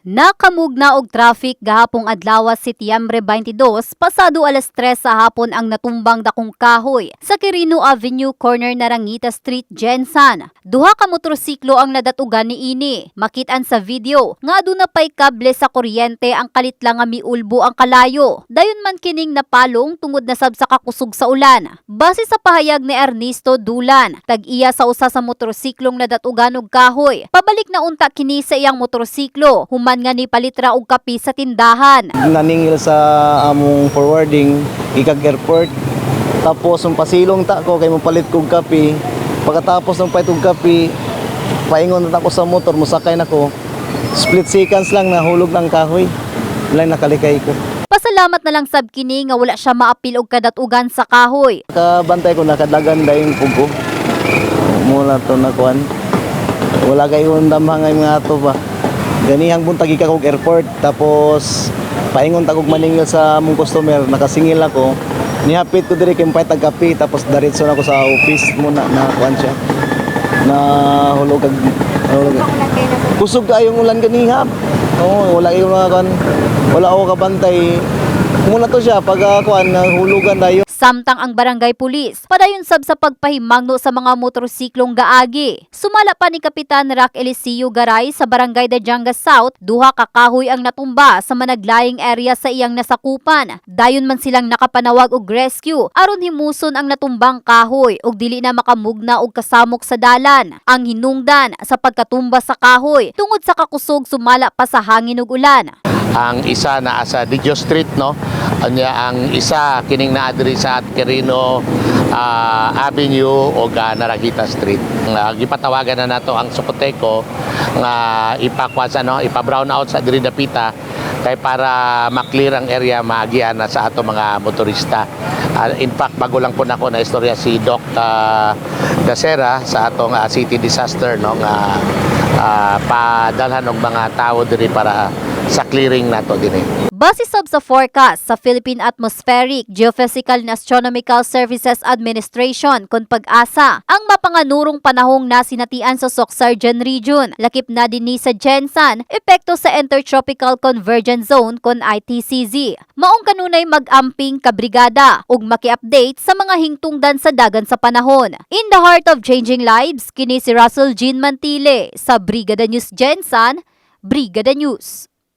Nakamugna og traffic gahapong adlaw Setyembre 22 pasado alas 3 sa hapon ang natumbang dakong kahoy sa Quirino Avenue corner Narangita Street, Jensan. Duha ka motorsiklo ang nadatugan ni ini. Makitaan sa video nga aduna pay kable sa kuryente ang kalit nga miulbo ang kalayo. Dayon man kining napalong tungod na sab sa kakusog sa ulan. Base sa pahayag ni Ernesto Dulan, tag-iya sa usa sa motorsiklong nadatugan og kahoy. Pabalik na unta kini sa iyang motorsiklo human nga ni palitra og kapi sa tindahan. naningil sa among forwarding ikag airport. Tapos ang pasilong ta ko kay mopalit kog kape. Pagkatapos ng pait og kape paingon na ako sa motor musakay na ko. Split seconds lang nahulog ng kahoy. Lang nakalikay ko. Pasalamat na lang sab kini nga wala siya maapil og kadatugan sa kahoy. kabantay ko nakadagan dayong pugo. Mula to na kuan wala kay undam hangay mga ato ba ganihang buntag ika kog airport tapos paingon tagog maningil sa among customer nakasingil ako. Nihapit ko diri kay pay kape tapos diretso na ako sa office muna na kuan siya. Na hulog kag hulog kusog kayong ulan ganihap oo wala kayo mga kuan. Wala ako kabantay muna to siya pag uh, kuan hulugan dayo Samtang ang barangay pulis, padayon sab sa pagpahimangno sa mga motorsiklong gaagi. Sumala pa ni Kapitan Rock Eliseo Garay sa barangay Dajanga South, duha ka kahoy ang natumba sa managlaying area sa iyang nasakupan. Dayon man silang nakapanawag og rescue aron himuson ang natumbang kahoy ug dili na makamugna og kasamok sa dalan. Ang hinungdan sa pagkatumba sa kahoy tungod sa kakusog sumala pa sa hangin ug ulan. Ang isa na sa Didio Street no? Anya ang isa kining naa diri sa Quirino ah, Avenue o ga Naragita Street. Nga gipatawagan na nato ang Socoteko nga ipakwas ano ipa-brown out sa diri dapita kay para maklear ang area maagian na sa ato mga motorista. Ah, in fact bago lang po nako na istorya si Doc ah, Dasera sa atong ah, city disaster no? Nga ah, padalhan og mga tao diri para sa clearing nato dinhi. Base sab sa forecast sa Philippine Atmospheric, Geophysical and Astronomical Services Administration kon pag-asa ang mapanganurong panahong nasinatian sa Soxargen region. Lakip na din ni sa Jensan, epekto sa Intertropical Convergence Zone kon ITCZ. Maong kanunay mag-amping kabrigada ug maki-update sa mga hingtungdan sa dagan sa panahon. In the heart of changing lives, kini si Russell Jean Mantile sa Brigada News Jensan, Brigada News.